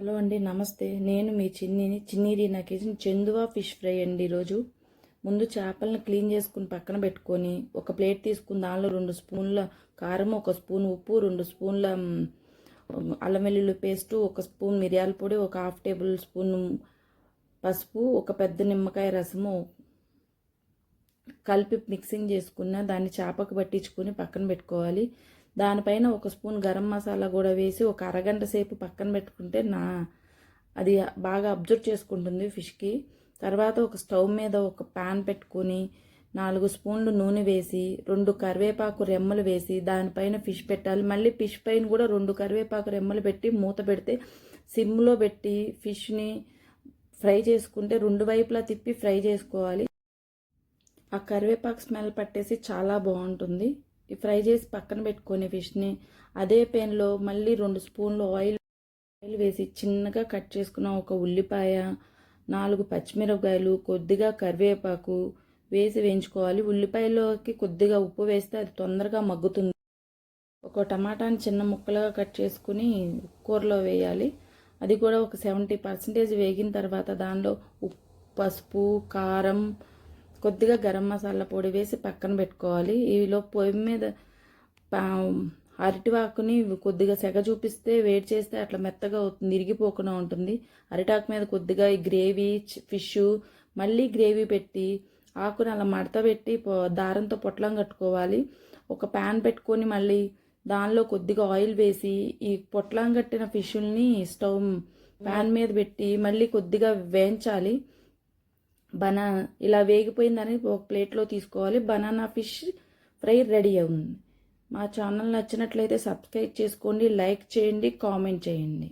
Hello అండి నమస్తే. నేను మీ చిన్నిని చిన్నీరి నా కిచెన్ చందువా ఫిష్ ఫ్రై అండి ఈరోజు. ముందు చేపలను క్లీన్ చేసుకుని పక్కన పెట్టుకొని ఒక ప్లేట్ తీసుకుని దానిలో రెండు స్పూన్ల కారం ఒక స్పూన్ ఉప్పు రెండు స్పూన్ల అల్లం వెల్లుల్లి పేస్టు ఒక స్పూన్ మిరియాల పొడి ఒక హాఫ్ టేబుల్ స్పూన్ పసుపు ఒక పెద్ద నిమ్మకాయ రసము కలిపి మిక్సింగ్ చేసుకున్న దాన్ని చేపకు పట్టించుకొని పక్కన పెట్టుకోవాలి. దానిపైన ఒక స్పూన్ గరం మసాలా కూడా వేసి ఒక అరగంట సేపు పక్కన పెట్టుకుంటే నా అది బాగా అబ్జర్వ్ చేసుకుంటుంది ఫిష్కి. తర్వాత ఒక స్టవ్ మీద ఒక పాన్ పెట్టుకొని నాలుగు స్పూన్లు నూనె వేసి రెండు కరివేపాకు రెమ్మలు వేసి దానిపైన ఫిష్ పెట్టాలి. మళ్ళీ ఫిష్ పైన కూడా రెండు కరివేపాకు రెమ్మలు పెట్టి మూత పెడితే సిమ్లో పెట్టి ఫిష్ని ఫ్రై చేసుకుంటే రెండు వైపులా తిప్పి ఫ్రై చేసుకోవాలి. ఆ కరివేపాకు స్మెల్ పట్టేసి చాలా బాగుంటుంది. ఫ్రై చేసి పక్కన పెట్టుకునే ఫిష్ని అదే పెన్లో మళ్ళీ రెండు స్పూన్లు ఆయిల్ ఆయిల్ వేసి చిన్నగా కట్ చేసుకున్న ఒక ఉల్లిపాయ నాలుగు పచ్చిమిరపకాయలు కొద్దిగా కరివేపాకు వేసి వేయించుకోవాలి. ఉల్లిపాయలోకి కొద్దిగా ఉప్పు వేస్తే అది తొందరగా మగ్గుతుంది. ఒక టమాటాని చిన్న ముక్కలుగా కట్ చేసుకుని కూరలో వేయాలి. అది కూడా ఒక సెవెంటీ పర్సెంటేజ్ వేగిన తర్వాత దానిలో ఉప్పు పసుపు కారం కొద్దిగా గరం మసాలా పొడి వేసి పక్కన పెట్టుకోవాలి. ఈలో పొయ్యి మీద పా- అరటివాకుని కొద్దిగా సెగ చూపిస్తే వేడి చేస్తే అట్లా మెత్తగా అవుతుంది ఇరిగిపోకుండా ఉంటుంది. అరిటాకు మీద కొద్దిగా ఈ గ్రేవీ ఫిష్ మళ్ళీ గ్రేవీ పెట్టి ఆకుని అలా మడత పెట్టి దారంతో పొట్లం కట్టుకోవాలి. ఒక ప్యాన్ పెట్టుకొని మళ్ళీ దానిలో కొద్దిగా ఆయిల్ వేసి ఈ పొట్లం కట్టిన ఫిష్ని స్టవ్ ప్యాన్ మీద పెట్టి మళ్ళీ కొద్దిగా వేయించాలి. బనా ఇలా వేగిపోయిందని ఒక ప్లేట్లో తీసుకోవాలి. బనానా ఫిష్ ఫ్రై రెడీ అవుతుంది. మా ఛానల్ నచ్చినట్లయితే సబ్స్క్రైబ్ చేసుకోండి లైక్ చేయండి కామెంట్ చేయండి.